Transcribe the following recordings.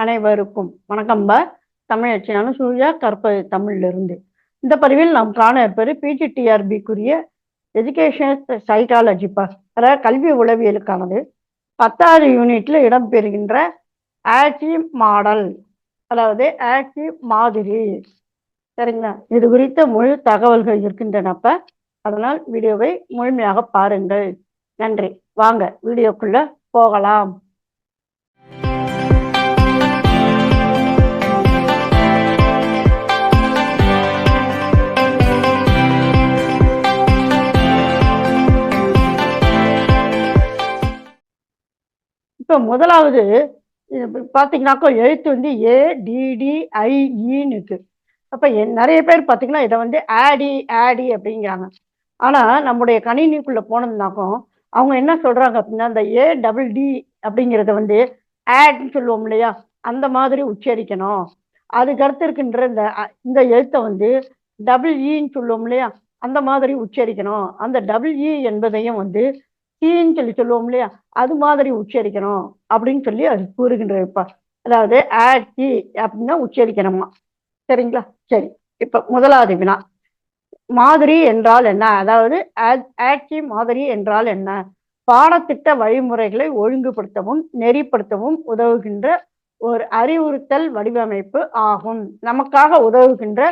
அனைவருக்கும் வணக்கம்ப தமிழச்சி அனுசூயா கற்பது தமிழிலிருந்து. இந்த பதிவில் நாம் காண இருப்பது பிஜிடிஆர்பிக்குரிய எஜுகேஷன் சைக்காலஜி பாஸ் அதாவது கல்வி உளவியலுக்கானது. பத்தாவது யூனிட்ல இடம்பெறுகின்ற ஆட்சி மாடல். அதாவது ஆட்சி மாதிரி. சரிங்களா? இது குறித்த முழு தகவல்கள் இருக்கின்றனப்ப அதனால் வீடியோவை முழுமையாக பாருங்கள். நன்றி. வாங்க வீடியோக்குள்ள போகலாம். இப்போ முதலாவது இது பார்த்தீங்கன்னாக்கா எழுத்து வந்து ஏ டிடிஐஇன்னு e இருக்கு. அப்போ நிறைய பேர் பார்த்தீங்கன்னா இதை வந்து ஆடி ஆடி அப்படிங்கிறாங்க. ஆனால் நம்முடைய கணினிக்குள்ளே போனதுனாக்கும் அவங்க என்ன சொல்கிறாங்க அப்படின்னா அந்த ஏ டபுள் டி அப்படிங்கிறத வந்து ஆட்னு சொல்லுவோம் இல்லையா? அந்த மாதிரி உச்சரிக்கணும். அதுக்கு அடுத்து இருக்கின்ற இந்த இந்த எழுத்தை வந்து டபுள் ஈன்னு e சொல்லுவோம் இல்லையா? அந்த மாதிரி உச்சரிக்கணும். அந்த டபுள் இ e என்பதையும் வந்து சீன்னு சொல்லி சொல்லுவோம் இல்லையா? அது மாதிரி உச்சரிக்கணும் அப்படின்னு சொல்லி அது கூறுகின்றப்பா அதாவது ஆட்சி அப்படின்னா உச்சரிக்கணுமா? சரிங்களா? சரி. இப்ப முதலாவது வினா. மாதிரி என்றால் என்ன? அதாவது ஆட்சி மாதிரி என்றால் என்ன? பாடத்திட்ட வழிமுறைகளை ஒழுங்குபடுத்தவும் நெறிப்படுத்தவும் உதவுகின்ற ஒரு அறிவுறுத்தல் வடிவமைப்பு ஆகும். நமக்காக உதவுகின்ற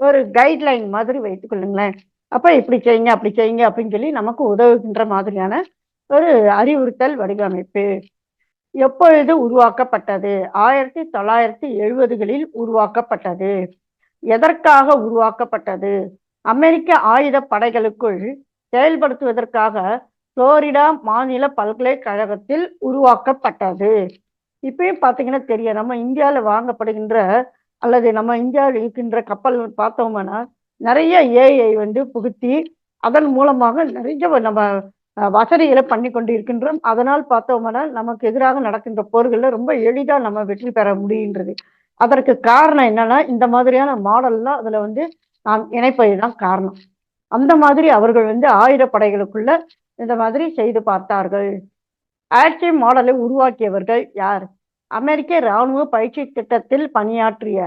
ஒரு கைட்லைன் மாதிரி வைத்துக் கொள்ளுங்களேன். அப்ப இப்படி செய்யுங்க அப்படி செய்யுங்க அப்படின்னு சொல்லி நமக்கு உதவுகின்ற மாதிரியான ஒரு அறிவுறுத்தல் வடிவமைப்பு. எப்பொழுது உருவாக்கப்பட்டது? ஆயிரத்தி தொள்ளாயிரத்தி எழுபதுகளில் உருவாக்கப்பட்டது. எதற்காக உருவாக்கப்பட்டது? அமெரிக்க ஆயுத படைகளுக்குள் செயல்படுத்துவதற்காக புளோரிடா மாநில பல்கலைக்கழகத்தில் உருவாக்கப்பட்டது. இப்பயும் பார்த்தீங்கன்னா தெரியும். நம்ம இந்தியாவில் வாங்கப்படுகின்ற அல்லது நம்ம இந்தியாவில் இருக்கின்ற கப்பல் பார்த்தோம்னா நிறைய ஏஐ வந்து புகுத்தி அதன் மூலமாக நிறைய நம்ம வசதிகளை பண்ணி கொண்டு இருக்கின்றோம் அதனால் பார்த்தோம்னா நமக்கு எதிராக நடக்கின்ற போர்களில் ரொம்ப எளிதாக நம்ம வெற்றி பெற முடிகின்றது. அதற்கு காரணம் என்னன்னா இந்த மாதிரியான மாடல்லாம் அதில் வந்து நாம் இணைப்பது தான் காரணம். அந்த மாதிரி அவர்கள் வந்து ஆயுதப்படைகளுக்குள்ள இந்த மாதிரி செய்து பார்த்தார்கள். ஆட்சி மாடலை உருவாக்கியவர்கள் யார்? அமெரிக்க இராணுவ பயிற்சி திட்டத்தில் பணியாற்றிய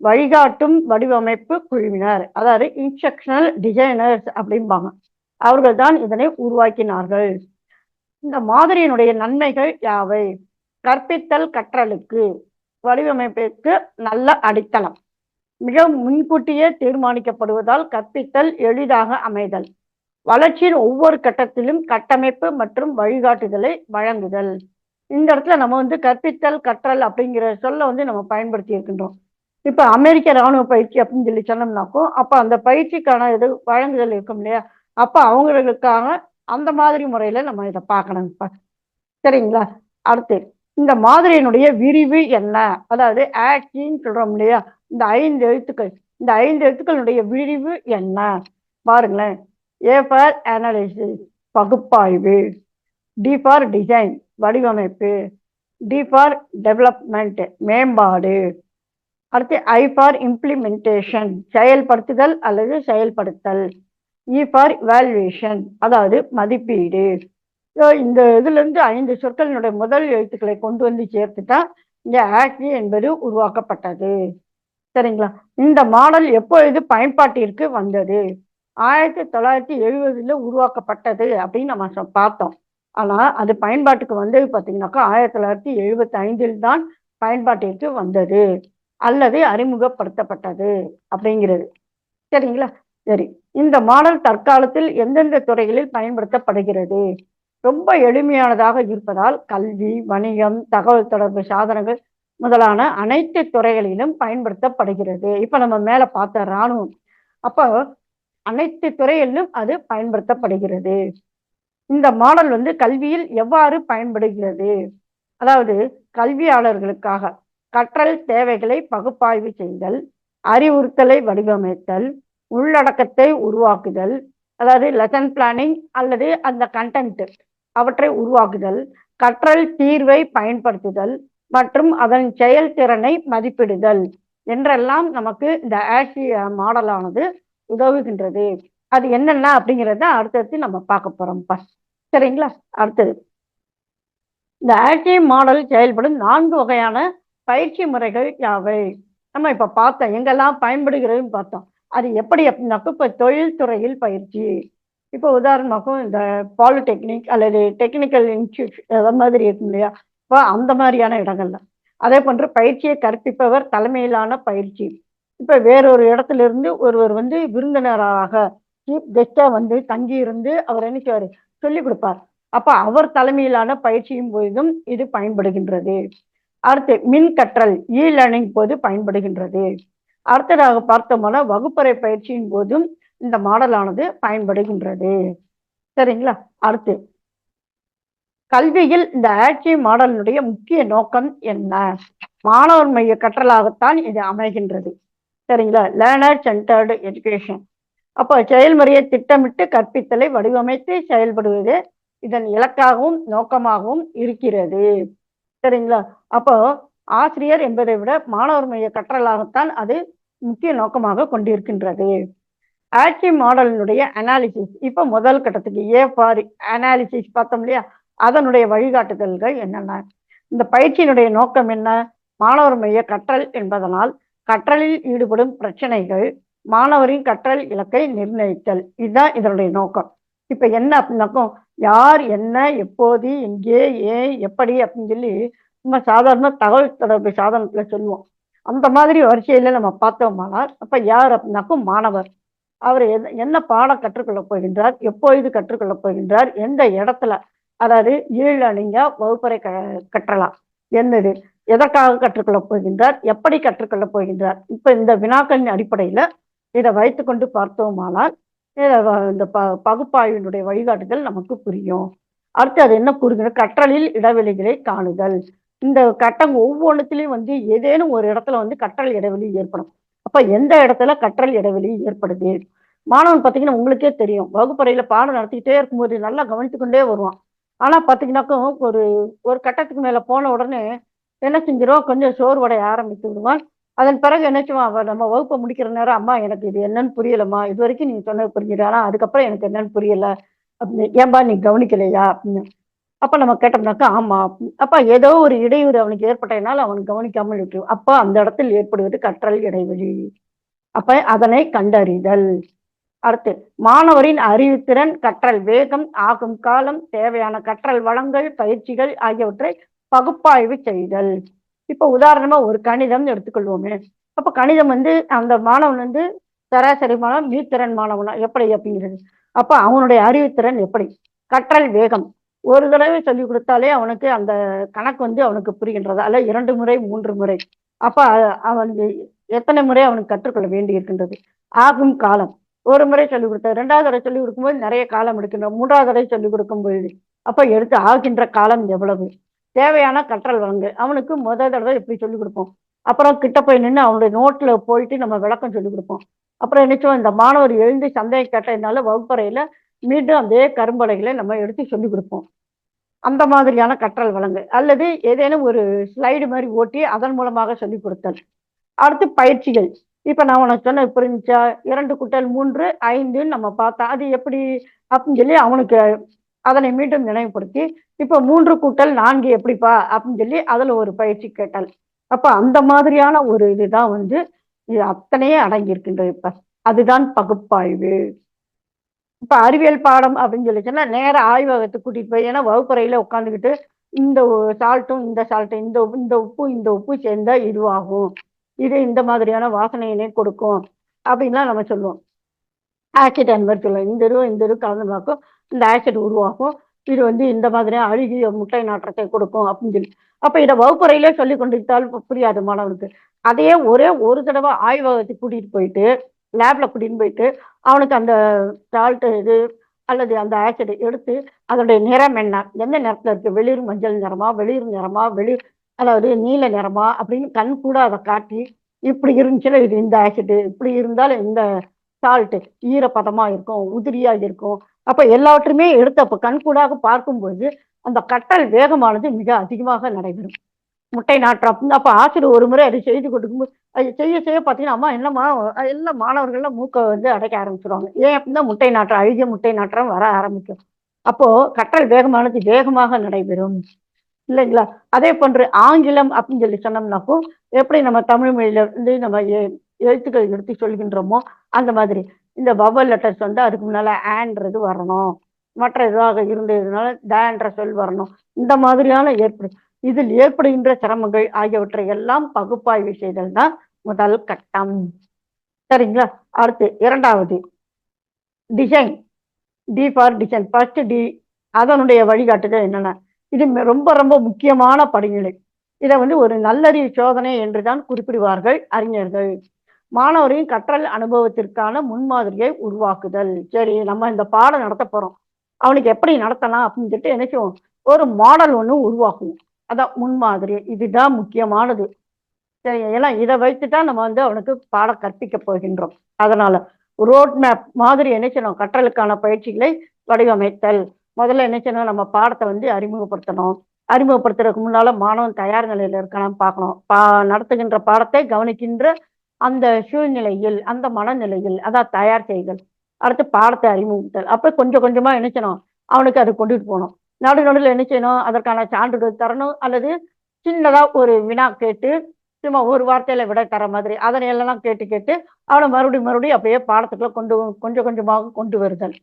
வழிகாட்டும் வடிவமைப்பு குழுவினர். அதாவது இன்ஸ்ட்ரக்ஷனல் டிசைனர்ஸ் அப்படிம்பாங்க. அவர்கள் தான் இதனை உருவாக்கினார்கள். இந்த மாதிரியினுடைய நன்மைகள் யாவை? கற்பித்தல் கற்றலுக்கு வடிவமைப்பிற்கு நல்ல அடித்தளம். மிக முன்கூட்டியே தீர்மானிக்கப்படுவதால் கற்பித்தல் எளிதாக அமைதல். வளர்ச்சியின் ஒவ்வொரு கட்டத்திலும் கட்டமைப்பு மற்றும் வழிகாட்டுதலை வழங்குதல். இந்த இடத்துல நம்ம வந்து கற்பித்தல் கற்றல் அப்படிங்கிற சொல்ல வந்து நம்ம பயன்படுத்தி இருக்கின்றோம் இப்போ அமெரிக்க ராணுவ பயிற்சி அப்படின்னு சொல்லி சொன்னோம்னாக்கும் அப்போ அந்த பயிற்சிக்கான இது வழங்குதல் இருக்கும் இல்லையா? அப்போ அவங்களுக்காக அந்த மாதிரி முறையில் நம்ம இதை பார்க்கணும்ப்பா சரிங்களா? அடுத்து இந்த மாதிரியினுடைய விரிவு என்ன? அதாவது ஆக்டின்னு சொல்கிறோம் இல்லையா? இந்த ஐந்து எழுத்துக்கள். இந்த ஐந்து எழுத்துக்களுடைய விரிவு என்ன? பாருங்களேன். ஏ ஃபார் அனாலிசிஸ் பகுப்பாய்வு. டி ஃபார் டிசைன் வடிவமைப்பு. டி ஃபார் டெவலப்மெண்ட் மேம்பாடு. அடுத்து ஐ ஃபார் இம்ப்ளிமெண்டேஷன் செயல்படுத்துதல் அல்லது செயல்படுத்தல். இ ஃபார் வேல்யூவேஷன் அதாவது மதிப்பீடு. இந்த இதுலேருந்து ஐந்து சொற்களினுடைய முதல் எழுத்துக்களை கொண்டு வந்து சேர்த்துட்டா இந்த ஆக்டி என்பது உருவாக்கப்பட்டது. சரிங்களா? இந்த மாடல் எப்பொழுது பயன்பாட்டிற்கு வந்தது? ஆயிரத்தி தொள்ளாயிரத்தி எழுபதுல உருவாக்கப்பட்டது அப்படின்னு நம்ம பார்த்தோம். ஆனால் அது பயன்பாட்டுக்கு வந்தது பார்த்தீங்கன்னாக்கா ஆயிரத்தி தொள்ளாயிரத்தி எழுபத்தி ஐந்தில் தான் பயன்பாட்டிற்கு வந்தது. அல்லது அறிமுகப்படுத்தப்பட்டது அப்படிங்கிறது. சரிங்களா? சரி. இந்த மாடல் தற்காலத்தில் எந்தெந்த துறைகளில் பயன்படுத்தப்படுகிறது? ரொம்ப எளிமையானதாக இருப்பதால் கல்வி வணிகம் தகவல் தொடர்பு சாதனங்கள் முதலான அனைத்து துறைகளிலும் பயன்படுத்தப்படுகிறது. இப்ப நம்ம மேல பார்த்த இராணுவம். அப்போ அனைத்து துறைகளிலும் அது பயன்படுத்தப்படுகிறது. இந்த மாடல் வந்து கல்வியில் எவ்வாறு பயன்படுகிறது? அதாவது கல்வியாளர்களுக்காக. கற்றல் தேவைகளை பகுப்பாய்வு செய்தல் அறிவுறுத்தலை வடிவமைத்தல் உள்ளடக்கத்தை உருவாக்குதல் அதாவது லெசன் பிளானிங் அல்லது அந்த கண்டென்ட் அவற்றை உருவாக்குதல் கற்றல் தீர்வை பயன்படுத்துதல் மற்றும் அதன் செயல்திறனை மதிப்பிடுதல் என்றெல்லாம் நமக்கு இந்த ஆஷி மாடலானது உதவுகின்றது. அது என்னென்ன அப்படிங்கிறத அடுத்தடுத்து நம்ம பார்க்க போறோம்ப்பா சரிங்களா? அடுத்தது. இந்த ஆக்டிவ் மாடல் செயல்படும் நான்கு வகையான பயிற்சி முறைகள் யாவை? நம்ம இப்ப பார்த்தோம் எங்கெல்லாம் பயன்படுகிறதுன்னு பார்த்தோம். அது எப்படி அப்படின்னாக்க இப்போ தொழில்துறையில் பயிற்சி. இப்போ உதாரணமாகவும் இந்த பாலிடெக்னிக் அல்லது டெக்னிக்கல் இன்ஸ்டியூட் அது மாதிரி இருக்கும் இல்லையா? இப்போ அந்த மாதிரியான இடங்கள்ல. அதே போன்று பயிற்சியை கற்பிப்பவர் தலைமையிலான பயிற்சி. இப்ப வேறொரு இடத்துல இருந்து ஒருவர் வந்து விருந்தினராக சீஃப் கெஸ்டாக வந்து தங்கி இருந்து அவர் என்ன செய்வாரு? சொல்லிக் கொடுப்பார். அப்ப அவர் தலைமையிலான பயிற்சியும் போதும் இது பயன்படுகின்றது. அடுத்து மின் கற்றல் இ லேர்னிங் போது பயன்படுகின்றது. அடுத்ததாக பார்த்தோம்னா வகுப்பறை பயிற்சியின் போதும் இந்த மாடலானது பயன்படுகின்றது. சரிங்களா? அடுத்து கல்வியில் இந்த ஆட்சி மாடலினுடைய முக்கிய நோக்கம் என்ன? மாணவர் மைய கற்றலாகத்தான் இது அமைகின்றது. சரிங்களா? லேர்னர் சென்டர்டு எஜுகேஷன் அப்போ செயல்முறையை திட்டமிட்டு கற்பித்தலை வடிவமைத்து செயல்படுவது இதன் இலக்காகவும் நோக்கமாகவும் இருக்கிறது. சரிங்களா? அப்போ ஆசிரியர் என்பதை விட மாணவர் மைய கற்றலாகத்தான் அது முக்கிய நோக்கமாக கொண்டிருக்கின்றது. ஆட்சி மாடலினுடைய அனாலிசிஸ் இப்போ முதல் கட்டத்துக்கு ஏ ஃபார் அனாலிசிஸ் பார்த்தோம் இல்லையா? அதனுடைய வழிகாட்டுதல்கள் என்னென்ன? இந்த பயிற்சியினுடைய நோக்கம் என்ன? மாணவர் மைய கற்றல் என்பதனால் கற்றலில் ஈடுபடும் பிரச்சனைகள் மாணவரின் கற்றல் இலக்கை நிர்ணயித்தல். இதுதான் இதனுடைய நோக்கம். இப்ப என்ன அப்படின்னாக்கும் யார் என்ன எப்போது எங்கே ஏன் எப்படி அப்படின்னு சொல்லி நம்ம சாதாரண தகவல் தொடர்பு சாதனத்துல சொல்லுவோம். அந்த மாதிரி வரிசையில நம்ம பார்த்தோமானால் அப்ப யார் அப்படின்னாக்கும் மாணவர். அவர் என்ன பாடம் கற்றுக்கொள்ள போகின்றார் எப்பொழுது கற்றுக்கொள்ள போகின்றார் எந்த இடத்துல அதாவது ஈழ நீங்க வகுப்பறை க கற்றலாம். என்னது? எதற்காக கற்றுக்கொள்ள போகின்றார் எப்படி கற்றுக்கொள்ள போகின்றார்? இப்ப இந்த வினாக்களின் அடிப்படையில இதை வைத்துக்கொண்டு பார்த்தோமானால் இந்த ப பகுப்பாய்வினுடைய வழிகாட்டுதல் நமக்கு புரியும். அடுத்து அது என்ன கூறுகிறது? கற்றலில் இடைவெளிகளை காணுதல். இந்த கட்டம் ஒவ்வொன்றுத்திலையும் வந்து ஏதேனும் ஒரு இடத்துல வந்து கற்றல் இடைவெளி ஏற்படும். அப்போ எந்த இடத்துல கற்றல் இடைவெளி ஏற்படுது? மாணவன் பார்த்தீங்கன்னா உங்களுக்கே தெரியும். வகுப்பறையில் பாடம் நடத்திக்கிட்டே இருக்கும்போது நல்லா கவனித்துக்கொண்டே வருவான். ஆனால் பார்த்தீங்கன்னாக்கும் ஒரு ஒரு கட்டத்துக்கு மேலே போன உடனே என்ன செஞ்சிடும் கொஞ்சம் சோர்வடைய ஆரம்பித்து விடுவான். அதன் பிறகு என்ன செய்வான் நம்ம வகுப்பை முடிக்கிற நேரம் அம்மா எனக்கு இது என்னன்னு புரியலம்மா. இது வரைக்கும் நீங்க சொன்னது புரிஞ்சுது ஆனா அதுக்கப்புறம் எனக்கு என்னன்னு புரியல. அப்படின்னு. ஏன்பா நீ கவனிக்கலையா? அப்படின்னு. அப்ப நம்ம கேட்டோம்னாக்கா ஆமா. அப்ப ஏதோ ஒரு இடையூறு அவனுக்கு ஏற்பட்டதுனால அவன் கவனிக்காமல் விட்டு அப்ப அந்த இடத்தில் ஏற்படுவது கற்றல் இடைவெளி. அப்ப அதனை கண்டறிதல். அடுத்து மாணவரின் அறிவுத்திறன் கற்றல் வேகம் ஆகும் காலம் தேவையான கற்றல் வளங்கள் பயிற்சிகள் ஆகியவற்றை பகுப்பாய்வு செய்தல். இப்ப உதாரணமா ஒரு கணிதம் எடுத்துக்கொள்வோமே. அப்ப கணிதம் வந்து அந்த மாணவன் வந்து சராசரி மாணவன் மீத்திறன் மாணவனா எப்படி அப்படிங்கிறது. அப்ப அவனுடைய அறிவுத்திறன் எப்படி? கற்றல் வேகம். ஒரு தடவை சொல்லி கொடுத்தாலே அவனுக்கு அந்த கணக்கு வந்து அவனுக்கு புரிகின்றது. அல்ல இரண்டு முறை மூன்று முறை. அப்ப அவன் எத்தனை முறை அவனுக்கு கற்றுக்கொள்ள வேண்டி இருக்கின்றது? ஆகும் காலம். ஒரு முறை சொல்லிக் கொடுத்தா ரெண்டாவது தடவை சொல்லிக் கொடுக்கும்போது நிறைய காலம் எடுக்கின்ற மூன்றாவது தடவை சொல்லிக் கொடுக்கும் பொழுது அப்ப எடுத்து ஆகின்ற காலம் எவ்வளவு? தேவையான கற்றல் வழங்கு. அவனுக்கு முதல் தடவை எப்படி சொல்லிக் கொடுப்போம். அப்புறம் கிட்ட போய் நின்று அவனுடைய நோட்டில் போயிட்டு நம்ம விளக்கம் சொல்லிக் கொடுப்போம். அப்புறம் நினைச்சோம் இந்த மாணவர் எழுந்து சந்தேகம் கேட்டதுனால வகுப்பறையில் மீண்டும் அதே கரும்பலைகளை நம்ம எடுத்து சொல்லிக் கொடுப்போம். அந்த மாதிரியான கற்றல் வழங்கு. அல்லது ஏதேனும் ஒரு ஸ்லைடு மாதிரி ஓட்டி அதன் மூலமாக சொல்லிக் கொடுத்தல். அடுத்து பயிற்சிகள். இப்போ நான் உனக்கு சொன்ன புரிஞ்சா இரண்டு குட்டல் மூன்று ஐந்துன்னு நம்ம பார்த்தா அது எப்படி? அப்படின்னு சொல்லி அவனுக்கு அதனை மீண்டும் நினைவுபடுத்தி இப்ப மூன்று கூட்டல் நான்கு எப்படிப்பா? அப்படின்னு சொல்லி அதுல ஒரு பயிற்சி கேட்டால். அப்ப அந்த மாதிரியான ஒரு இதுதான் வந்து இது அத்தனையே அடங்கி இருக்கின்றது இப்ப. அதுதான் பகுப்பாய்வு. இப்ப அறிவியல் பாடம் அப்படின்னு சொல்லி சொன்னா நேர ஆய்வகத்துக்கு கூட்டிட்டு போய் ஏன்னா வகுப்பறையில உட்காந்துக்கிட்டு இந்த சால்ட்டும் இந்த சால்ட்டும் இந்த இந்த உப்பு இந்த உப்பு சேர்ந்தா இதுவாகும். இது இந்த மாதிரியான வாசனையினே கொடுக்கும். அப்படின்லாம் நம்ம சொல்லுவோம். ஆசிட் அந்த மாதிரி சொல்லுவோம் இந்த இது இந்த இதுவும் கலந்து பார்க்கும். இந்த ஆசிட் உருவாகும். இது வந்து இந்த மாதிரி அழுகிய முட்டை நாற்றத்தை கொடுக்கும் அப்படின்னு சொல்லி. அப்ப இதை வகுப்பறையிலே சொல்லி கொண்டிருந்தால் புரியாது மாணவனுக்கு. அதையே ஒரே ஒரு தடவை ஆய்வகத்துக்கு கூட்டிட்டு போயிட்டு லேப்ல கூட்டிட்டு போயிட்டு அவனுக்கு அந்த சால்ட் இது அல்லது அந்த ஆசிட் எடுத்து அதனுடைய நிறம் என்ன? எந்த நிறத்துல இருக்கு? வெளிர் மஞ்சள் நிறமா? வெளிர் நிறமா? வெளிர் அதாவது நீல நிறமா? அப்படின்னு கண் கூட அதை காட்டி இப்படி இருந்துச்சுன்னா இது இந்த ஆசிட் இப்படி இருந்தாலும் இந்த சால்ட் ஈரப்பதமா இருக்கும் உதிரியா இருக்கும். அப்ப எல்லாவற்றுமே எடுத்து அப்ப கண்கூடாக பார்க்கும்போது அந்த கட்டல் வேகமானது மிக அதிகமாக நடைபெறும். முட்டை நாற்றம் அப்ப ஆசிரியர் ஒரு முறை அதை செய்து கொடுக்கும்போது அது செய்ய செய்ய பார்த்தீங்கன்னா அம்மா என்னம்மா எல்லா மாணவர்கள்லாம் மூக்கை வந்து அடைக்க ஆரம்பிச்சிருவாங்க. ஏன் அப்படின்னா முட்டை நாற்றம் அழுகிய முட்டை நாற்றம் வர ஆரம்பிக்கும். அப்போ கற்றல் வேகமானது வேகமாக நடைபெறும். இல்லைங்களா? அதே போன்று ஆங்கிலம் அப்படின்னு சொல்லி சொன்னோம்னாக்கும் எப்படி நம்ம தமிழ் மொழியில வந்து நம்ம எ- எழுத்துக்கள் எடுத்து சொல்கின்றோமோ அந்த மாதிரி. இந்த வவல் லெட்டர்ஸ் வந்து அதுக்கு முன்னால ஆன்றது வரணும். மற்ற இதாக இருந்ததுனால டேன்ற சொல் வரணும். இந்த மாதிரியான ஏற்படு இதில் ஏற்படுகின்ற சிரமங்கள் ஆகியவற்றை எல்லாம் பகுப்பாய்வு செய்தல் தான் முதல் கட்டம். சரிங்களா? அடுத்து இரண்டாவது. Design D for design first D அதனுடைய வழிகாட்டுதல் என்னென்ன? இது ரொம்ப ரொம்ப முக்கியமான படிநிலை. இதை வந்து ஒரு நல்லறிவு சோதனை என்று தான் குறிப்பிடுவார்கள் அறிஞர்கள். மாணவரின் கற்றல் அனுபவத்திற்கான முன்மாதிரியை உருவாக்குதல். சரி நம்ம இந்த பாடம் நடத்த போறோம். அவனுக்கு எப்படி நடத்தலாம் அப்படின்னு சொல்லிட்டு என்ன செய்வோம்? ஒரு மாடல் ஒன்று உருவாக்குவோம். அதான் முன்மாதிரி. இதுதான் முக்கியமானது. சரி ஏன்னா இதை வைத்துதான் நம்ம வந்து அவனுக்கு பாடம் கற்பிக்க போகின்றோம். அதனால ரோட் மேப் மாதிரி என்ன செய்யணும்? கற்றலுக்கான பயிற்சிகளை வடிவமைத்தல். முதல்ல என்ன செய்யணும்? நம்ம பாடத்தை வந்து அறிமுகப்படுத்தணும். அறிமுகப்படுத்துறதுக்கு முன்னால மாணவன் தயார் நிலையில இருக்கான்னு பார்க்கணும். பா நடத்துகின்ற பாடத்தை கவனிக்கின்ற அந்த சூழ்நிலையில் அந்த மனநிலையில் அதான் தயார் செய்தல். அடுத்து பாடத்தை அறிமுகத்தல் அப்போ கொஞ்சம் கொஞ்சமாக நினைச்சணும் செய்யணும்? அவனுக்கு அதை கொண்டுட்டு போகணும். நடு நடுவில் என்ன செய்யணும்? அதற்கான சான்றிதழ் தரணும். அல்லது சின்னதாக ஒரு வினா கேட்டு சும்மா ஒரு வார்த்தையில விட தர மாதிரி அதனை எல்லாம் கேட்டு கேட்டு அவனை மறுபடியும் மறுபடியும் அப்படியே பாடத்துக்குள்ள கொண்டு கொஞ்சம் கொஞ்சமாக கொண்டு வருதல்.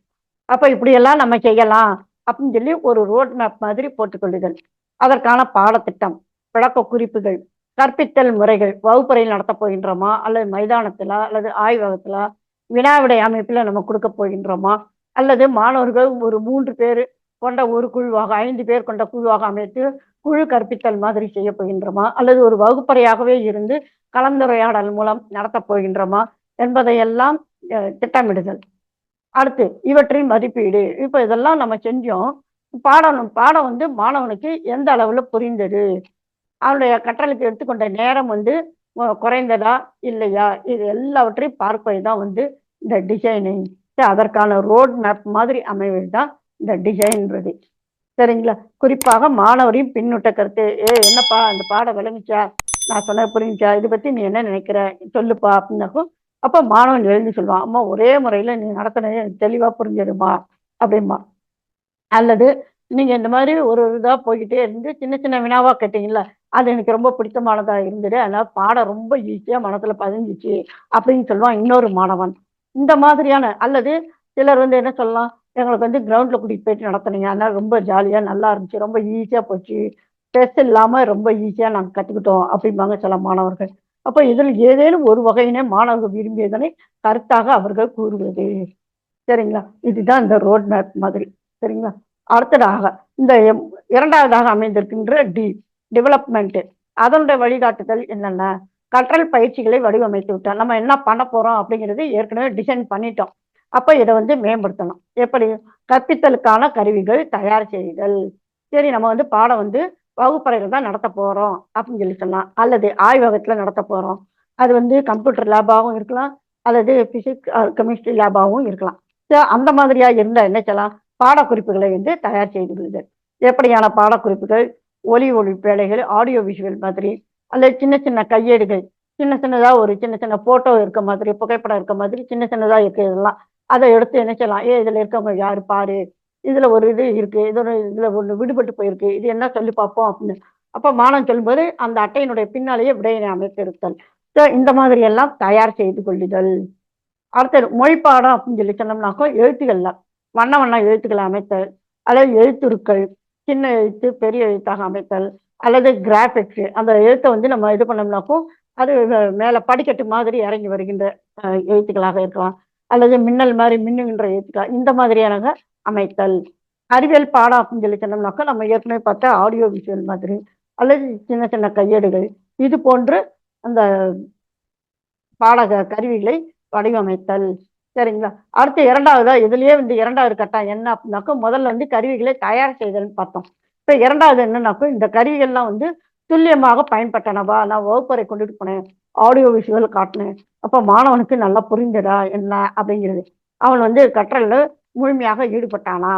அப்ப இப்படியெல்லாம் நம்ம செய்யலாம் அப்படின்னு சொல்லி ஒரு ரோட் மேப் மாதிரி போட்டுக்கொள்ளுதல். அதற்கான பாடத்திட்டம் விளக்க குறிப்புகள் கற்பித்தல் முறைகள் வகுப்பறையில் நடத்த போகின்றோமா? அல்லது மைதானத்துல? அல்லது ஆய்வகத்துல? வினாவிடை அமைப்புல நம்ம கொடுக்க போகின்றோமா? அல்லது மாணவர்கள் ஒரு மூன்று பேர் கொண்ட ஒரு குழுவாக ஐந்து பேர் கொண்ட குழுவாக அமைத்து குழு கற்பித்தல் மாதிரி செய்ய போகின்றோமா? அல்லது ஒரு வகுப்பறையாகவே இருந்து கலந்துரையாடல் மூலம் நடத்தப் போகின்றோமா? என்பதையெல்லாம் திட்டமிடுதல். அடுத்து இவற்றின் மதிப்பீடு. இப்போ இதெல்லாம் நம்ம செஞ்சோம். பாடம் பாடம் வந்து மாணவனுக்கு எந்த அளவுல புரிந்தது? அவனுடைய கற்றலுக்கு எடுத்துக்கொண்ட நேரம் வந்து குறைந்ததா இல்லையா? இது எல்லாவற்றையும் பார்ப்பது தான் வந்து இந்த டிசைனிங் அதற்கான ரோட் மேப் மாதிரி அமைவது தான் இந்த டிசைன்றது சரிங்களா? குறிப்பாக மாணவரையும் பின்னூட்ட கருத்து. ஏ என்னப்பா இந்த பாடம் விளங்குச்சா? நான் சொன்ன புரிஞ்சுச்சா? இதை பத்தி நீ என்ன நினைக்கிற? சொல்லுப்பா அப்படின்னாக்கும் அப்போ மாணவன் எழுதி சொல்லுவான் அம்மா ஒரே முறையில் நீ நடத்தினது எனக்கு தெளிவாக புரிஞ்சிடுமா? அப்படிம்பா. அல்லது நீங்க இந்த மாதிரி ஒரு ஒரு இதா போய்கிட்டே இருந்து சின்ன சின்ன வினாவா கேட்டீங்கல்ல அது எனக்கு ரொம்ப பிடித்தமானதா இருந்தது. அதனால பாடம் ரொம்ப ஈஸியா மனசுல பதிஞ்சிச்சு அப்படின்னு சொல்லுவான் இன்னொரு மாணவன். இந்த மாதிரியான அல்லது சிலர் வந்து என்ன சொல்லலாம் எங்களுக்கு வந்து கிரவுண்ட்ல கூட்டிட்டு போயிட்டு நடத்துனீங்க. அதனால ரொம்ப ஜாலியா நல்லா இருந்துச்சு. ரொம்ப ஈஸியா போச்சு. ஸ்ட்ரெஸ் இல்லாம ரொம்ப ஈஸியா நாங்க கத்துக்கிட்டோம் அப்படிம்பாங்க சில மாணவர்கள். அப்ப இதில் ஏதேனும் ஒரு வகையினே மாணவர்கள் விரும்பியதனை கருத்தாக அவர்கள் கூறுவது. சரிங்களா? இதுதான் இந்த ரோட் மேப் மாதிரி. சரிங்களா? அடுத்ததாக இந்த எம்- இரண்டாவதாக அமைந்திருக்கின்ற டி டெவலப்மெண்ட் அதனுடைய வழிகாட்டுதல் என்னென்ன? கற்றல் பயிற்சிகளை வடிவமைத்து விட்டோம் நம்ம என்ன பண்ண போறோம் அப்படிங்கிறது ஏற்கனவே டிசைன் பண்ணிட்டோம். அப்ப இதை வந்து மேம்படுத்தணும். எப்படி? கற்பித்தலுக்கான கருவிகள் தயார் செய்தல். சரி நம்ம வந்து பாடம் வந்து வகுப்பறைகள் தான் நடத்த போறோம் அப்படின்னு சொல்லி சொல்லலாம் அல்லது ஆய்வகத்துல நடத்த போறோம். அது வந்து கம்ப்யூட்டர் லேபாகவும் இருக்கலாம். அல்லது பிசிக்ஸ் கெமிஸ்ட்ரி லேபாகவும் இருக்கலாம். So, அந்த மாதிரியா இருந்தா என்ன செய்யலாம்? பாடக்குறிப்புகளை வந்து தயார் செய்து கொள்ளுதல் எப்படியான பாடக்குறிப்புகள்? ஒலி ஒளி பேழைகள் ஆடியோ விஷுவல் மாதிரி அந்த சின்ன சின்ன கையேடுகள் சின்ன சின்னதாக ஒரு சின்ன சின்ன ஃபோட்டோ இருக்க மாதிரி புகைப்படம் இருக்க மாதிரி சின்ன சின்னதாக இருக்கு இதெல்லாம். அதை எடுத்து என்ன செய்யலாம்? ஏ இதில் இருக்கவங்க யார்? பாரு. இதில் ஒரு இது இருக்குது இது ஒரு இதில் ஒன்று விடுபட்டு போயிருக்கு. இது என்ன சொல்லி பார்ப்போம் அப்படின்னு. அப்போ மானம் சொல்லும்போது அந்த அட்டையினுடைய பின்னாலேயே விடையினை அமைத்திருத்தல். ஸோ இந்த மாதிரி எல்லாம் தயார் செய்து கொள்ளுதல். அடுத்தது மொழிப்பாடம் அப்படின்னு சொல்லி சொன்னோம்னாக்கோ எழுத்துக்கள்லாம். வண்ண வண்ண எழுத்துக்களை அமைத்தல் அல்லது எழுத்துருக்கள் சின்ன எழுத்து பெரிய எழுத்தாக அமைத்தல் அல்லது கிராஃபிக்ஸ் அந்த எழுத்தை வந்து நம்ம இது பண்ணோம்னாக்கும் அது மேலே மேல படிக்கட்டு மாதிரி இறங்கி வருகின்ற எழுத்துக்களாக இருக்கலாம். அல்லது மின்னல் மாதிரி மின்னுகின்ற எழுத்துக்கள் இந்த மாதிரியான அமைத்தல். அறிவியல் பாடம் அப்படின்னு சொல்லி சொன்னோம்னாக்கா நம்ம ஏற்கனவே பார்த்த ஆடியோ விஷுவல் மாதிரி அல்லது சின்ன சின்ன கையேடுகள் இது போன்று அந்த பாடக கருவிகளை வடிவமைத்தல். சரிங்களா? அடுத்து இரண்டாவதா இதுலயே வந்து இரண்டாவது கட்டம் என்ன அப்படின்னாக்கா முதல்ல வந்து கருவிகளை தயார் செய்தல்னு பார்த்தோம். இப்ப இரண்டாவது என்னன்னாக்கா இந்த கருவிகள்லாம் வந்து துல்லியமாக பயன்பட்டனவா நான் வகுப்பறை கொண்டுட்டு போனேன். ஆடியோ விஷுவல் காட்டினேன். அப்ப மாணவனுக்கு நல்லா புரிந்ததா என்ன அப்படிங்கிறது. அவன் வந்து கற்றல்ல முழுமையாக ஈடுபட்டானா?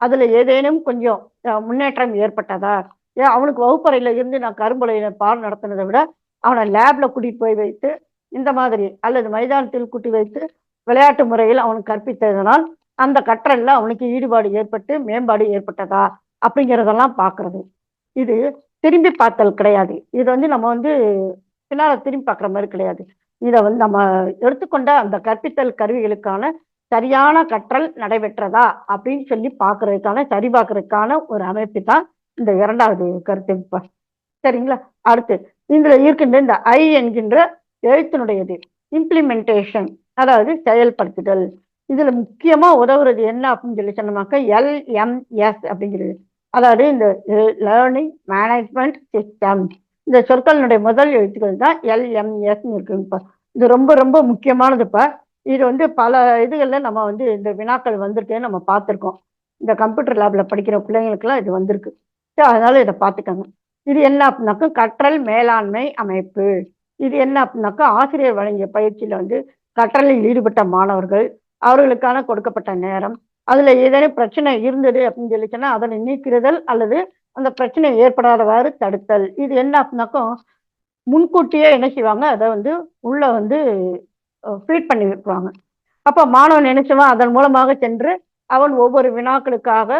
அதுல ஏதேனும் கொஞ்சம் அஹ், முன்னேற்றம் ஏற்பட்டதா? ஏன் அவனுக்கு வகுப்பறையில இருந்து நான் கரும்புலையில பாடம் நடத்தினதை விட அவனை லேப்ல கூட்டிட்டு போய் வைத்து இந்த மாதிரி அல்லது மைதானத்தில் கூட்டி வைத்து விளையாட்டு முறையில் அவனுக்கு கற்பித்ததனால் அந்த கற்றலில் அவனுக்கு ஈடுபாடு ஏற்பட்டு மேம்பாடு ஏற்பட்டதா அப்படிங்கிறதெல்லாம் பார்க்கறது. இது திரும்பி பார்த்தல் கிடையாது. இது வந்து நம்ம வந்து பின்னால் திரும்பி பார்க்குற மாதிரி கிடையாது. இதை வந்து நம்ம எடுத்துக்கொண்ட அந்த கற்பித்தல் கருவிகளுக்கான சரியான கற்றல் நடைபெற்றதா அப்படின்னு சொல்லி பார்க்கறதுக்கான சரி பார்க்கறதுக்கான ஒரு அமைப்பு தான் இந்த இரண்டாவது கருத்து சரிங்களா? அடுத்து இதுல இருக்கின்ற இந்த ஐ என்கின்ற எழுத்தினுடையது இம்ப்ளிமெண்டேஷன் அதாவது செயல்படுத்துதல். இதுல முக்கியமா உதவுறது என்ன அப்படின்னு சொல்லி சொன்னோம்னாக்கா எல்எம்எஸ் அப்படிங்கிறது அதாவது இந்த லேர்னிங் மேனேஜ்மெண்ட் சிஸ்டம் இந்த சொற்களினுடைய முதல் எழுத்துக்கள் தான் எல்எம்எஸ்ன்னு இருக்குங்கப்பா இது ரொம்ப ரொம்ப முக்கியமானதுப்பா இது வந்து பல இதுகளில் நம்ம வந்து இந்த வினாக்கள் வந்திருக்கேன்னு நம்ம பார்த்துருக்கோம். இந்த கம்ப்யூட்டர் லேபில் படிக்கிற பிள்ளைங்களுக்குலாம் இது வந்திருக்கு. ஸோ அதனால இதை பார்த்துக்கோங்க. இது என்ன அப்படின்னாக்கா கற்றல் மேலாண்மை அமைப்பு. இது என்ன அப்படின்னாக்கா ஆசிரியர் வழங்கிய பயிற்சியில் வந்து கற்றலில் ஈடுபட்ட மாணவர்கள் அவர்களுக்கான கொடுக்கப்பட்ட நேரம் அதுல ஏதேனும் பிரச்சனை இருந்தது அப்படின்னு சொல்லிச்சுன்னா அதனை நீக்கிறதல் அல்லது அந்த பிரச்சனை ஏற்படாதவாறு தடுத்தல். இது என்ன அப்படின்னாக்கும் முன்கூட்டியே என்ன செய்வாங்க? அதை வந்து உள்ள வந்து ஃபீட் பண்ணி விட்டுருவாங்க அப்போ மாணவன் நினைச்சவன் அதன் மூலமாக சென்று அவன் ஒவ்வொரு வினாக்களுக்காக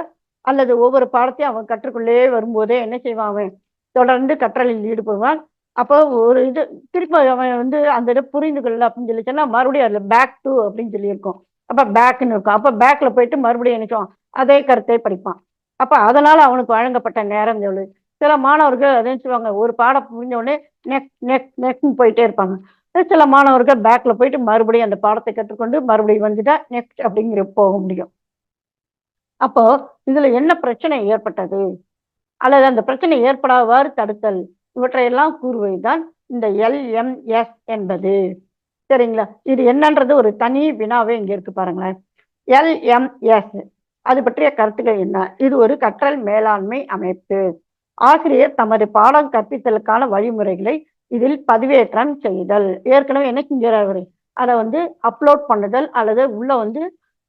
அல்லது ஒவ்வொரு பாடத்தையும் அவன் கற்றுக்கொள்ளே வரும்போதே என்ன செய்வான் அவன்? தொடர்ந்து கற்றலில் ஈடுபடுவான். அப்போ ஒரு இது திருப்பி அவன் வந்து அந்த இதை புரிந்துகள் அப்படின்னு சொல்லி சொன்னா மறுபடியும் அதில் பேக் டூ அப்படின்னு சொல்லி இருக்கும் அப்போ பேக்குன்னு இருக்கும். அப்போ பேக்கில் போயிட்டு மறுபடியும் நினைச்சோம் அதே கருத்தை படிப்பான். அப்போ அதனால அவனுக்கு வழங்கப்பட்ட நேரம் எவ்வளவு? சில மாணவர்கள் அதே சொல்லுவாங்க ஒரு பாடம் புரிஞ்ச உடனே நெக் நெக்ஸ்ட் நெக்னு போயிட்டே இருப்பாங்க. சில மாணவர்கள் பேக்ல போயிட்டு மறுபடியும் அந்த பாடத்தை கற்றுக்கொண்டு மறுபடியும் வந்துட்டா நெக்ஸ்ட் அப்படிங்கிற போக முடியும். அப்போ இதுல என்ன பிரச்சனை ஏற்பட்டது? அல்லது அந்த பிரச்சனை ஏற்படாதவாறு தடுத்தல்? இவற்றையெல்லாம் கூறுவதுதான் இந்த எல்எம்எஸ் என்பது. சரிங்களா? இது என்னன்றது ஒரு தனி வினாவே இங்க இருக்கு பாருங்களேன். எல்எம்எஸ் அது பற்றிய கருத்துக்கள் என்ன? இது ஒரு கற்றல் மேலாண்மை அமைப்பு. ஆசிரியர் தமது பாடம் கற்பித்தலுக்கான வழிமுறைகளை இதில் பதிவேற்றம் செய்தல். ஏற்கனவே என்ன செஞ்சார் அதை வந்து அப்லோட் பண்ணுதல் அல்லது உள்ள வந்து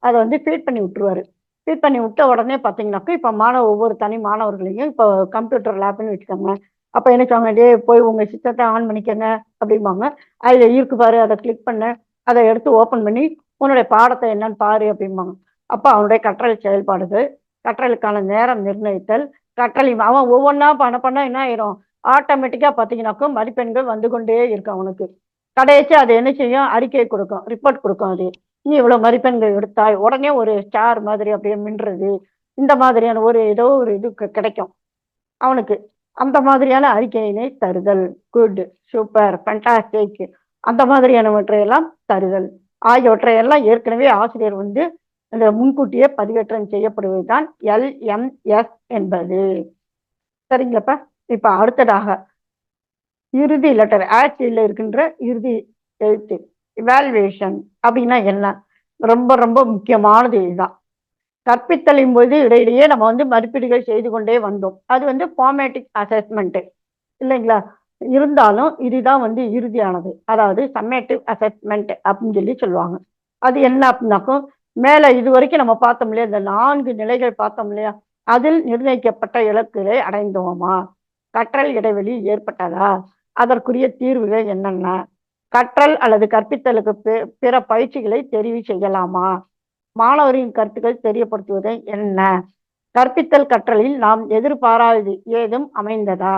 அதை வந்து ஃபீட் பண்ணி விட்டுருவாரு. ஃபீட் பண்ணி விட்ட உடனே பார்த்தீங்கன்னாக்கா இப்போ மாணவ ஒவ்வொரு தனி மாணவர்களையும் இப்போ கம்ப்யூட்டர் லேப்னு வச்சுக்கோங்க அப்போ என்ன சொல்லுவாங்க டே போய் உங்கள் சிஸ்டத்தை ஆன் பண்ணிக்கங்க அப்படிம்பாங்க. அதில் இருக்கு பாரு அதை கிளிக் பண்ண அதை எடுத்து ஓப்பன் பண்ணி உன்னுடைய பாடத்தை என்னன்னு பாரு அப்படிம்பாங்க. அப்போ அவனுடைய கற்றல் செயல்பாடுகள் கற்றலுக்கான நேரம் நிர்ணயித்தல் கற்றலி அவன் ஒவ்வொன்றா பண்ண பண்ண என்ன ஆயிரும்? ஆட்டோமேட்டிக்காக பார்த்தீங்கன்னாக்கா மதிப்பெண்கள் வந்து கொண்டே இருக்கும் அவனுக்கு. கடைசி அது என்ன செய்யும்? அறிக்கை கொடுக்கும் ரிப்போர்ட் கொடுக்கும் அது. நீ இவ்வளோ மதிப்பெண்கள் எடுத்தாய் உடனே ஒரு ஸ்டார் மாதிரி அப்படியே மின்றது இந்த மாதிரியான ஒரு ஏதோ ஒரு இது கிடைக்கும் அவனுக்கு. அந்த மாதிரியான அறிக்கையினை தருதல். குட் சூப்பர் ஃபண்டாஸ்டிக் அந்த மாதிரியானவற்றையெல்லாம் தருதல். ஆகியவற்றையெல்லாம் ஏற்கனவே ஆசிரியர் வந்து இந்த முன்கூட்டியே பதிவேற்றம் செய்யப்படுவதுதான் எல்எம்எஸ் என்பது. சரிங்களாப்பா? இப்ப அடுத்ததாக இறுதி லெட்டர் ஆட்சியில் இருக்கின்ற இறுதி எழுத்து இவால்வேஷன் அப்படின்னா என்ன? ரொம்ப ரொம்ப முக்கியமானது இதுதான். கற்பித்தலின் போது இடையிலேயே நம்ம வந்து மதிப்பீடுகள் செய்து கொண்டே வந்தோம். அது வந்து ஃபார்மேட்டிக் அசஸ்மெண்ட்டு இல்லைங்களா? இருந்தாலும் இதுதான் வந்து இறுதியானது. அதாவது சம்மேட்டிவ் அசஸ்மெண்ட் அப்படின்னு சொல்லி சொல்லுவாங்க. அது என்ன அப்படின்னாக்கும் மேலே இது வரைக்கும் நம்ம பார்த்தோம் இல்லையா? இந்த நான்கு நிலைகள் பார்த்தோம் இல்லையா? அதில் நிர்ணயிக்கப்பட்ட இலக்குகளை அடைந்தோமா? கற்றல் இடைவெளி ஏற்பட்டதா? அதற்குரிய தீர்வுகள் என்னென்ன? கற்றல் அல்லது கற்பித்தலுக்கு பிற பயிற்சிகளை தெரிவு செய்யலாமா? மாணவரின் கருத்துக்கள் தெரியப்படுத்துவது என்ன? கற்பித்தல் கற்றலில் நாம் எதிர்பாராதது ஏதும் அமைந்ததா?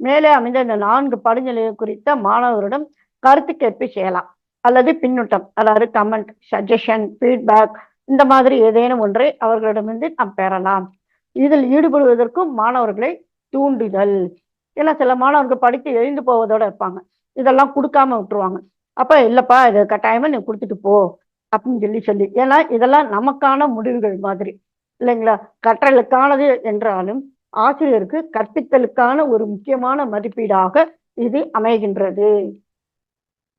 மேலே அமைந்த இந்த நான்கு படிநிலைகள் குறித்த மாணவரிடம் கருத்து கேட்பு செய்யலாம். அல்லது பின்னூட்டம் அதாவது கமெண்ட் சஜஷன் ஃபீட்பேக் இந்த மாதிரி ஏதேனும் ஒன்றை அவர்களிடமிருந்து நாம் பெறலாம். இதில் ஈடுபடுவதற்கும் மாணவர்களை தூண்டுதல். ஏன்னா சில மாணவர்கள் படித்து எழுந்து போவதோட இருப்பாங்க. இதெல்லாம் கொடுக்காம விட்டுருவாங்க. அப்ப இல்லப்பா இது கட்டாயமா நீ கொடுத்துட்டு போ. அப்படின்னு சொல்லி சொல்லி. ஏன்னா இதெல்லாம் நமக்கான முடிவுகள் மாதிரி. இல்லைங்களா? கற்றலுக்கானது என்றாலும் ஆசிரியருக்கு கற்பித்தலுக்கான ஒரு முக்கியமான மதிப்பீடாக இது அமைகின்றது.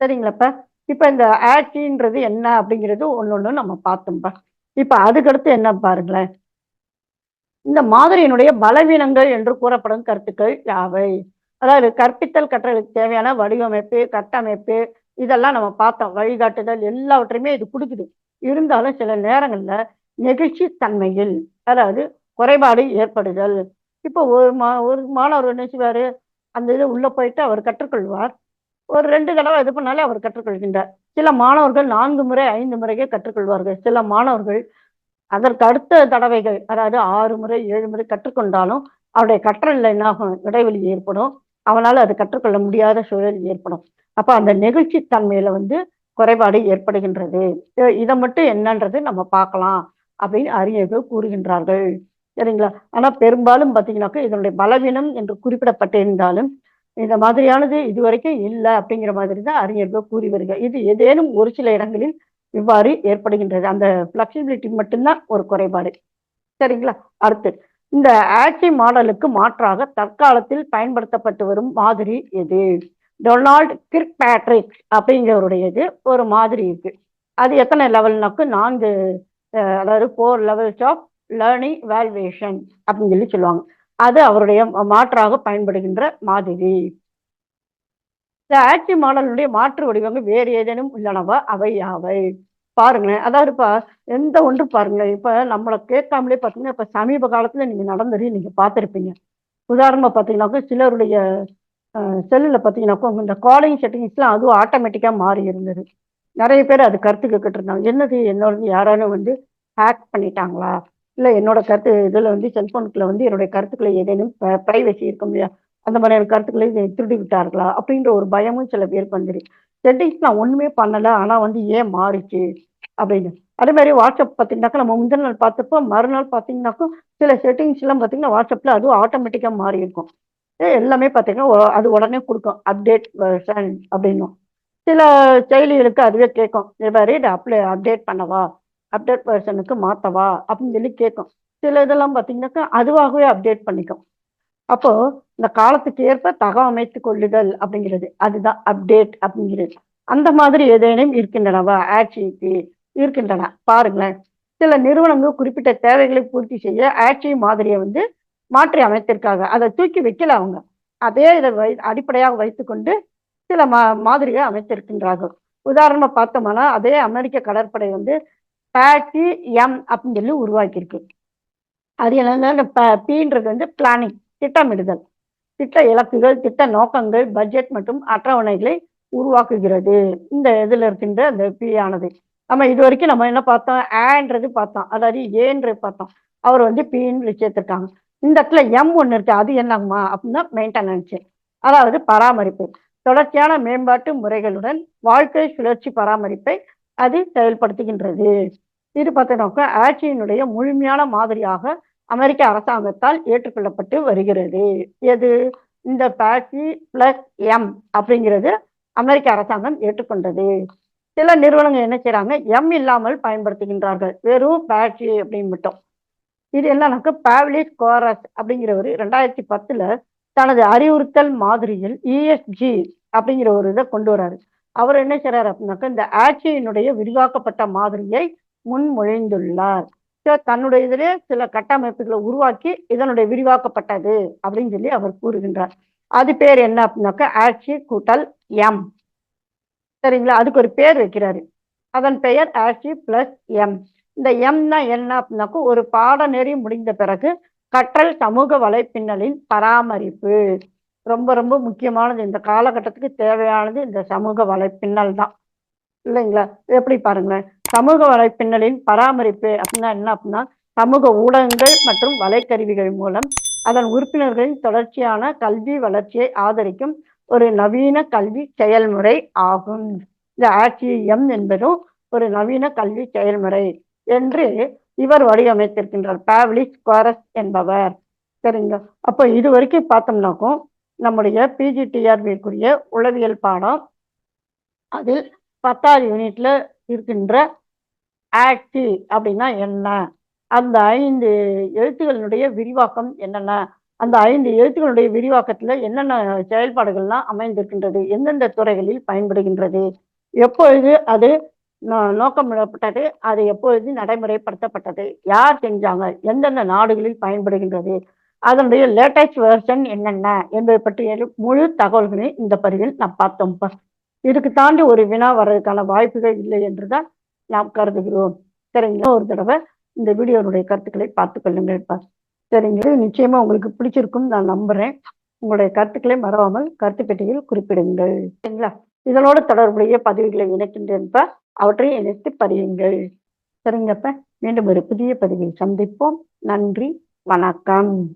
சரிங்களாப்பா இப்ப இந்த ஆட்சின்றது என்ன அப்படிங்கிறது ஒன்னொன்னு ஒண்ணு நம்ம பார்த்தோம்ப்பா இப்ப அதுக்கடுத்து என்ன பாருங்களேன். இந்த மாதிரியினுடைய பலவீனங்கள் என்று கூறப்படும் கருத்துக்கள் யாவை? அதாவது கற்பித்தல் கற்றலுக்கு தேவையான வடிவமைப்பு கட்டமைப்பு இதெல்லாம் நம்ம பார்த்தோம். வழிகாட்டுதல் எல்லாவற்றையுமே இது கொடுக்குது. இருந்தாலும் சில நேரங்களில் நெகிழ்ச்சி தன்மையில் அதாவது குறைபாடு ஏற்படுதல். இப்போ ஒரு மா ஒரு மாணவர் என்ன அந்த இது உள்ள போயிட்டு அவர் கற்றுக்கொள்வார். ஒரு ரெண்டு தடவை இது பண்ணாலே அவர் கற்றுக்கொள்கின்றார். சில மாணவர்கள் நான்கு முறை ஐந்து முறையே கற்றுக்கொள்வார்கள். சில மாணவர்கள் அதற்கு அடுத்த தடவைகள் அதாவது ஆறு முறை ஏழு முறை கற்றுக்கொண்டாலும் அவருடைய கற்றலில் என்னாகும்? இடைவெளி ஏற்படும். அவனால் அது கற்றுக்கொள்ள முடியாத சூழல் ஏற்படும். அப்போ அந்த நெகிழ்ச்சி தன்மையில வந்து குறைபாடு ஏற்படுகின்றது. இதை மட்டும் என்னன்றது நம்ம பார்க்கலாம் அப்படின்னு அறிஞர்கள் கூறுகின்றார்கள். சரிங்களா? ஆனா பெரும்பாலும் பார்த்தீங்கன்னாக்கா இதனுடைய பலவீனம் என்று குறிப்பிடப்பட்டிருந்தாலும் இந்த மாதிரியானது இதுவரைக்கும் இல்லை அப்படிங்கிற மாதிரி தான் அறிஞர்கள் கூறி வருகிறார் இது ஏதேனும் ஒரு சில இடங்களில் இவ்வாறு ஏற்படுகின்றது. அந்த பிளெக்சிபிலிட்டி மட்டும்தான் ஒரு குறைபாடு. சரிங்களா? அடுத்து இந்த ஆட்சி மாடலுக்கு மாற்றாக தற்காலத்தில் பயன்படுத்தப்பட்டு வரும் மாதிரி எது? டொனால்ட் கிர்க் பேட்ரிக் அப்படிங்கிறவருடையது ஒரு மாதிரி இருக்கு. அது எத்தனை லெவல்னாக்கு நான்கு அதாவது four levels of learning evaluation அப்படின்னு சொல்லி சொல்லுவாங்க. அது அவருடைய மாற்றாக பயன்படுகின்ற மாதிரி. இந்த ஆட்சி மாடலுடைய மாற்று வடிவங்கள் வேறு ஏதேனும் உள்ளனவா? அவை யாவை? பாருங்களேன். அதாவது இப்போ எந்த ஒன்று பாருங்களேன். இப்ப நம்மளை கேட்காமலே பார்த்தீங்கன்னா இப்ப சமீப காலத்துல நீங்க நடந்தது நீங்க பார்த்துருப்பீங்க. உதாரணமா பார்த்தீங்கன்னாக்கா சிலருடைய செல்லில் பார்த்தீங்கன்னாக்கா இந்த காலிங் செட்டிங்ஸ்லாம் அதுவும் ஆட்டோமேட்டிக்காக மாறி இருந்தது. நிறைய பேர் அது கருத்து கேட்டுட்டு இருந்தாங்க. என்னது என்னோட யாராலும் வந்து ஹேக் பண்ணிட்டாங்களா? இல்லை என்னோட கருத்து இதில் வந்து செல்ஃபோனுக்குள்ள வந்து என்னுடைய கருத்துக்களை ஏதேனும் ப்ரைவசி இருக்க முடியாது அந்த மாதிரியான கருத்துக்களை திருடி விட்டார்களா? அப்படின்ற ஒரு பயமும் சில பேருக்கு வந்துரு செட்டிங்ஸ் நான் ஒன்றுமே பண்ணலை ஆனால் வந்து ஏன் மாறிச்சு? அப்படின்னு. அதே மாதிரி வாட்ஸ்அப் பார்த்தீங்கன்னாக்கா நம்ம முந்தின நாள் பார்த்தப்போ மறுநாள் பார்த்தீங்கன்னாக்கும் சில செட்டிங்ஸ்லாம் பார்த்தீங்கன்னா வாட்ஸ்அப்பில் அதுவும் ஆட்டோமேட்டிக்காக மாறி இருக்கும். எல்லாமே பார்த்தீங்கன்னா அது உடனே கொடுக்கும். அப்டேட் வெர்ஷன் அப்படின்னும். சில செயலிகளுக்கு அதுவே கேட்கும். இது மாதிரி இதை அப்ளை அப்டேட் பண்ணவா? அப்டேட் வெர்ஷனுக்கு மாற்றவா அப்படின்னு சொல்லி கேட்கும். சில இதெல்லாம் பார்த்தீங்கன்னாக்கா அதுவாகவே அப்டேட் பண்ணிக்கும். அப்போ இந்த காலத்துக்கு ஏற்ப தகவமைத்து கொள்ளுதல் அப்படிங்கிறது அதுதான் அப்டேட் அப்படிங்கிறது. அந்த மாதிரி ஏதேனும் இருக்கின்றனவா? ஆட்சிக்கு இருக்கின்றன. பாருங்களேன். சில நிறுவனங்கள் குறிப்பிட்ட தேவைகளை பூர்த்தி செய்ய ஆட்சி மாதிரியை வந்து மாற்றி அமைத்திருக்காங்க அதை தூக்கி வைக்கல அவங்க. அதே இதை வை அடிப்படையாக வைத்துக்கொண்டு சில மா மாதிரியை அமைத்திருக்கின்றார்கள். உதாரணமாக பார்த்தோம்னா அதே அமெரிக்க கடற்படை வந்து பேட்டி எம் அப்படின்னு சொல்லி உருவாக்கியிருக்கு. அது என்னன்னா பீன்றது வந்து பிளானிங் திட்டமிடுதல். திட்ட இலக்குகள் திட்ட நோக்கங்கள் பட்ஜெட் மற்றும் அட்டவணைகளை உருவாக்குகிறது. இந்த இதில் இருக்கின்ற அந்த பி ஆனது. நம்ம இது வரைக்கும் நம்ம என்ன பார்த்தோம்? ஏன்றது பார்த்தோம். அதாவது ஏன்றது பார்த்தோம். அவர் வந்து பீன்னு சேர்த்துருக்காங்க இந்த இடத்துல எம் ஒன்று இருக்கு அது என்னங்கம்மா அப்படின்னா மெயின்டெனன்ஸ் அதாவது பராமரிப்பு. தொடர்ச்சியான மேம்பாட்டு முறைகளுடன் வாழ்க்கை சுழற்சி பராமரிப்பை அது செயல்படுத்துகின்றது. இது பார்த்தீங்கன்னாக்க ஆட்சியினுடைய முழுமையான மாதிரியாக அமெரிக்க அரசாங்கத்தால் ஏற்றுக்கொள்ளப்பட்டு வருகிறது. எது? இந்த பேட்சி பிளஸ் எம் அப்படிங்கிறது அமெரிக்க அரசாங்கம் ஏற்றுக்கொண்டது. சில நிறுவனங்கள் என்ன செய்யறாங்க எம் இல்லாமல் பயன்படுத்துகின்றார்கள். வெறும் பேட்சி அப்படின்னு மட்டும். இது என்னன்னாக்க பாவ்லிஸ் கோரஸ் அப்படிங்கிறவர் ரெண்டாயிரத்தி பத்துல தனது அறிவுறுத்தல் மாதிரியில் இஎஸ்ஜி அப்படிங்கிற ஒரு இதை கொண்டு வராரு. அவர் என்ன செய்றாரு அப்படின்னாக்க இந்த ஆட்சியினுடைய விரிவாக்கப்பட்ட மாதிரியை முன்மொழிந்துள்ளார். ஸோ தன்னுடைய இதிலே சில கட்டமைப்புகளை உருவாக்கி இதனுடைய விரிவாக்கப்பட்டது அப்படின்னு சொல்லி அவர் கூறுகின்றார். அது பேர் என்ன அப்படின்னாக்க ஆட்சி கூட்டல் எம் சரிங்களா? அதுக்கு ஒரு பேர் வைக்கிறாரு. அதன் பெயர் ஆட்சி பிளஸ் எம் இந்த எம்னா என்ன அப்படின்னாக்கும் ஒரு பாடநெறி முடிந்த பிறகு கற்றல் சமூக வலைப்பின்னலின் பராமரிப்பு. ரொம்ப ரொம்ப முக்கியமானது. இந்த காலகட்டத்துக்கு தேவையானது இந்த சமூக வலைப்பின்னல் தான். இல்லைங்களா? எப்படி பாருங்களேன். சமூக வலைப்பின்னலின் பராமரிப்பு அப்படின்னா என்ன அப்படின்னா சமூக ஊடகங்கள் மற்றும் வலைக்கருவிகள் மூலம் அதன் உறுப்பினர்களின் தொடர்ச்சியான கல்வி வளர்ச்சியை ஆதரிக்கும் ஒரு நவீன கல்வி செயல்முறை ஆகும். இந்த ஆட்சியம் என்பதும் ஒரு நவீன கல்வி செயல்முறை. என்று இவர் வடிவமைத்திருக்கின்றார். பாவ்லிஸ் குவாரஸ் என்பவர். சரிங்க. அப்போ இது வரைக்கும் பார்த்தோம்னாக்கும் நம்முடைய பிஜிடிஆர்பிக்குரிய உளவியல் பாடம் அதில் பத்தாவது யூனிட்ல இருக்கின்ற ஆக்டி அப்படின்னா என்ன? அந்த ஐந்து எழுத்துக்களினுடைய விரிவாக்கம் என்னென்ன? அந்த ஐந்து எழுத்துக்களுடைய விரிவாக்கத்துல என்னென்ன செயல்பாடுகள்லாம் அமைந்திருக்கின்றது? எந்தெந்த துறைகளில் பயன்படுகின்றது? எப்பொழுது அது நோக்கமிடப்பட்டது அது எப்பொழுது நடைமுறைப்படுத்தப்பட்டது. யார் செஞ்சாங்க? எந்தெந்த நாடுகளில் பயன்படுகின்றது? அதனுடைய லேட்டஸ்ட் வெர்ஷன் என்னென்ன? என்பதை பற்றிய முழு தகவல்களை இந்த பதிவில் நாம் பார்த்தோம். இதுக்கு தாண்டி ஒரு வினா வர்றதுக்கான வாய்ப்புகள் இல்லை என்றுதான் நாம் கருதுகிறோம். சரிங்களா? ஒரு தடவை இந்த வீடியோனுடைய கருத்துக்களை பார்த்து கொள்ளுங்கள். சரிங்களா? நிச்சயமா உங்களுக்கு பிடிச்சிருக்கும். நான் நம்புறேன். உங்களுடைய கருத்துக்களை மறவாமல் கருத்து பெட்டியில் குறிப்பிடுங்கள். சரிங்களா? இதனோடு தொடர்புடைய பதிவுகளை இணைக்கின்றேன்ப்பா அவற்றை இணைத்து பதியுங்கள் சரிங்கப்ப. மீண்டும் ஒரு புதிய பதிவில் சந்திப்போம். நன்றி. வணக்கம்.